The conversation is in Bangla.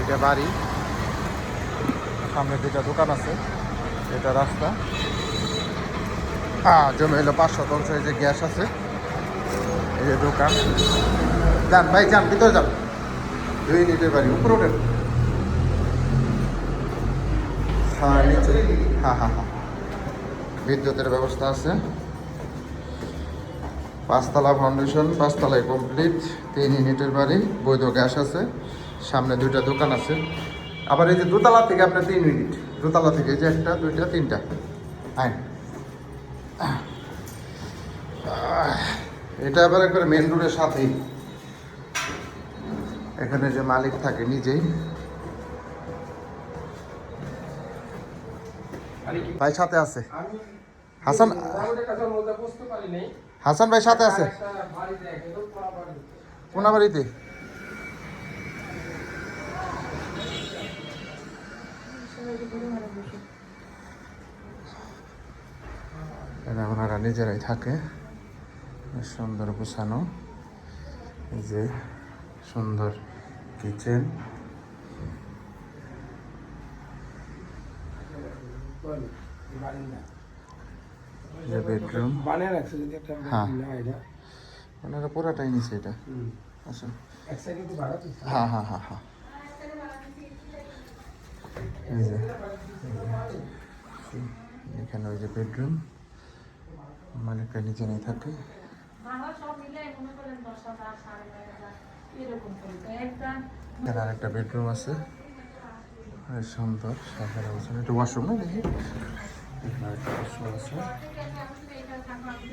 এটা বাড়ি। সামনে দুটা দোকান আছে। এটা রাস্তা। হ্যাঁ জমি হলো পাঁচ শতাংশ এই যে গ্যাস আছে। এই যে দোকান। যান ভাই, যান, ভিতরে যান। দুই নিতে পারি উপরে ওঠেন। হ্যাঁ নিচে। হ্যাঁ হ্যাঁ হ্যাঁ বিদ্যুতের ব্যবস্থা আছে। পাঁচতলা ফাউন্ডেশন পাঁচতলায় কমপ্লিট তিন ইউনিটের বাড়ি বৈধ গ্যাস আছে সামনে দুইটা দোকান আছে। আবার এই যে দোতলা থেকে আপনার তিন ইউনিট দোতলা থেকে এই যে একটা দুইটা তিনটা। হ্যাঁ এটা আবার একবার মেন রোডের সাথেই। এখানে যে মালিক থাকে নিজেই। ভাই সাথে আছে। হাসান হাসান ভাই সাথে আছে? কোন বাড়িতে? ওনারা নিজেরাই থাকে। সুন্দর গোছানো। যে সুন্দর কিচেন। যে বেডরুম বানিয়ে রাখছে যদি একটা হ্যাঁ। ওনারা পুরাটাই নিছে এটা। হুম। আসুন ভাড়া হ্যাঁ হ্যাঁ হ্যাঁ হ্যাঁ। এই যে এখানে ওই যে বেডরুম মালিকটা নিচে থাকে। মনে নয় একটা এখানে আরেকটা বেডরুম আছে। সুন্দর সাজানো এটা ওয়াশরুম না দেখি? sonrası.